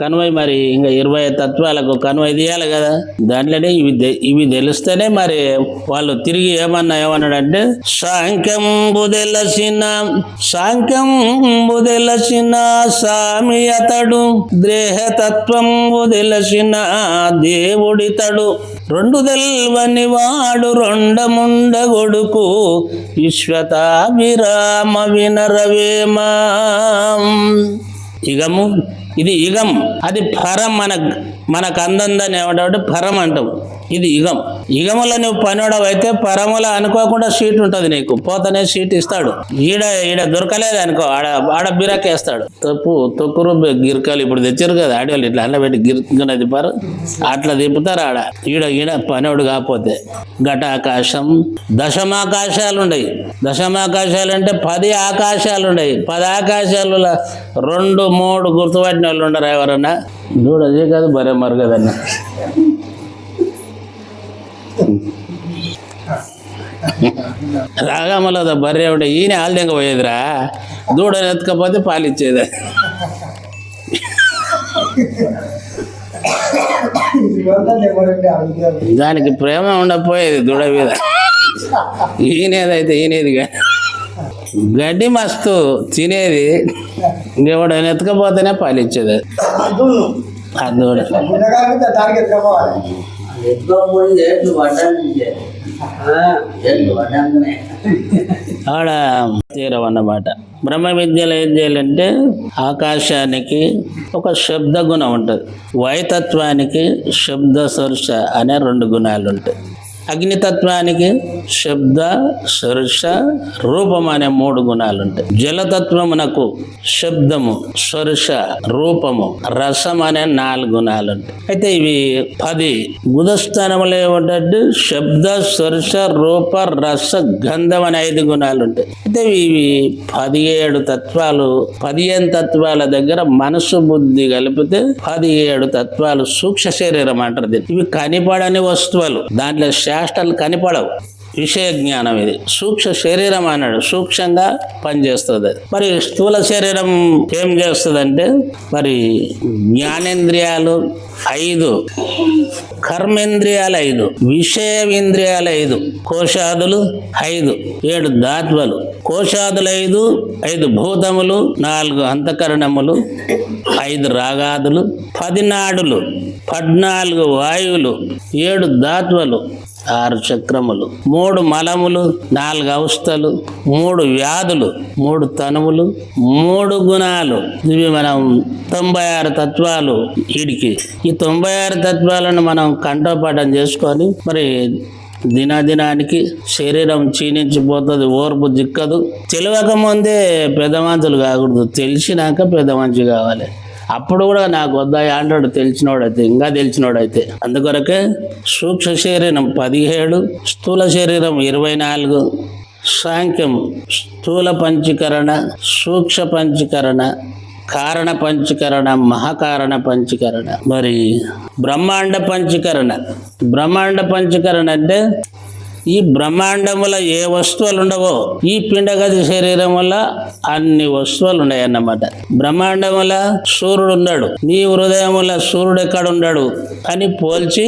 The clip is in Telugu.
కనువై మరి ఇంకా ఇరవై తత్వాలకు కనువై తీయాలి కదా. దాంట్లోనే ఇవి ఇవి తెలిస్తేనే మరి వాళ్ళు తిరిగి ఏమన్నా ఏమన్నాడంటే సాంఖ్యం బుదెలసిన సాంఖ్యం బుదెలసిన సామి అతడు దేహతత్వంబు బుదెలసిన దేవుడితడు. రెండు తెల్వని వాడు రెండముండ కొడుకు విశ్వతాభిరామ వినరవేమా. ఇగము ఇది యుగం అది పరం మన మనకు అందందని ఏమంటావు పరం అంటాం. ఇది యుగం. యుగంలో నువ్వు పనివడవు పరముల అనుకోకుండా సీట్ ఉంటుంది నీకు. పోతనే సీట్ ఇస్తాడు. ఈడ ఈడ దొరకలేదు అనుకో ఆడ ఆడ బిరాకేస్తాడు. తప్పు తొక్కురు గిరకాలు ఇప్పుడు తెచ్చారు కదా ఆడవాళ్ళు ఇట్లా అన్న పెట్టి గిరుకున తిప్పారు. అట్లా తిప్పుతారు ఆడ. ఈడ ఈడ పనివాడు కాకపోతే. ఘటాకాశం దశమాకాశాలు ఉన్నాయి దశమాకాశాలు అంటే పది ఆకాశాలు ఉన్నాయి పది ఆకాశాలు రెండు మూడు గుర్తుపట్టిన వాళ్ళు ఉండరు ఎవరన్నా? చూడదే అదే కాదు బరే మరుగదన్నా. రాగమలో బర్రె ఉంటే ఈయన ఆల్దెంగ పోయేదిరా. దూడని ఎత్తుకపోతే పాలిచ్చేది దానికి ప్రేమ ఉండకపోయేది దూడ మీద. ఈయనేదైతే ఈయనేదిగా గడ్డి మస్తు తినేది. ఇంకెవడైనా ఎత్తుకపోతేనే పాలిచ్చేది ఆ దూడ. ఆడ తీరం అన్నమాట. బ్రహ్మ విద్యలో ఏం చేయాలంటే ఆకాశానికి ఒక శబ్ద గుణం ఉంటుంది. వైతత్వానికి శబ్ద సరుష అనే రెండు గుణాలు ఉంటాయి. అగ్నితత్వానికి శబ్ద స్పర్శ రూపం అనే మూడు గుణాలు ఉంటాయి జలతత్వమునకు శబ్దము స్పర్శ రూపము రసం అనే నాలుగు గుణాలు ఉంటాయి అయితే ఇవి పది గుదస్థానములు ఏమిటంటే శబ్ద స్పర్శ రూప రస గంధం అనే ఐదు గుణాలు ఉంటాయి అయితే ఇవి పదిహేడు తత్వాలు పదిహేను తత్వాల దగ్గర మనసు బుద్ధి కలిపితే పదిహేడు తత్వాలు సూక్ష్మ శరీరం అంటారు ఇవి కనిపడని వస్తువులు. దాంట్లో చేష్టలు కనిపడవు. విషయ జ్ఞానం ఇది. సూక్ష్మ శరీరం అన్నాడు. సూక్ష్మంగా పనిచేస్తుంది. మరి స్థూల శరీరం ఏం చేస్తుందంటే మరి జ్ఞానేంద్రియాలు ఐదు. కర్మేంద్రియాలు ఐదు. విషయేంద్రియాలు ఐదు. కోశాదులు ఐదు. ఏడు దాత్వలు. కోశాదులు ఐదు ఐదు భూతములు నాలుగు అంతఃకరణములు ఐదు రాగాదులు పది నాడులు పద్నాలుగు వాయువులు ఏడు దాత్వలు ఆరు చక్రములు మూడు మలములు నాలుగు అవస్థలు మూడు వ్యాధులు మూడు తనువులు మూడు గుణాలు. ఇవి మనం తొంభై ఆరు తత్వాలు వీడికి ఈ తొంభై ఆరు తత్వాలను మనం కంఠోపాఠం చేసుకొని మరి దినాదినానికి శరీరం క్షీణించిపోతుంది ఓర్పు దిక్కదు తెలియక ముందే పెద్ద కాకూడదు. తెలిసినాక పెద్ద మనిషి కావాలి. అప్పుడు కూడా నాకు వద్దాయి అంటాడు. తెలిసినోడైతే ఇంకా తెలిసినోడైతే. అందుకొరకే సూక్ష్మ శరీరం పదిహేడు స్థూల శరీరం ఇరవై నాలుగు సాంఖ్యం స్థూల పంచీకరణ సూక్ష్మ పంచీకరణ కారణ పంచీకరణ మహాకారణ పంచీకరణ. మరి బ్రహ్మాండ పంచీకరణ. బ్రహ్మాండ పంచీకరణ అంటే ఈ బ్రహ్మాండముల ఏ వస్తువులు ఉండవో ఈ పిండగతి వల్ల అన్ని వస్తువులు ఉన్నాయన్నమాట బ్రహ్మాండముల సూర్యుడు ఉన్నాడు నీ హృదయముల సూర్యుడు ఎక్కడ ఉన్నాడు అని పోల్చి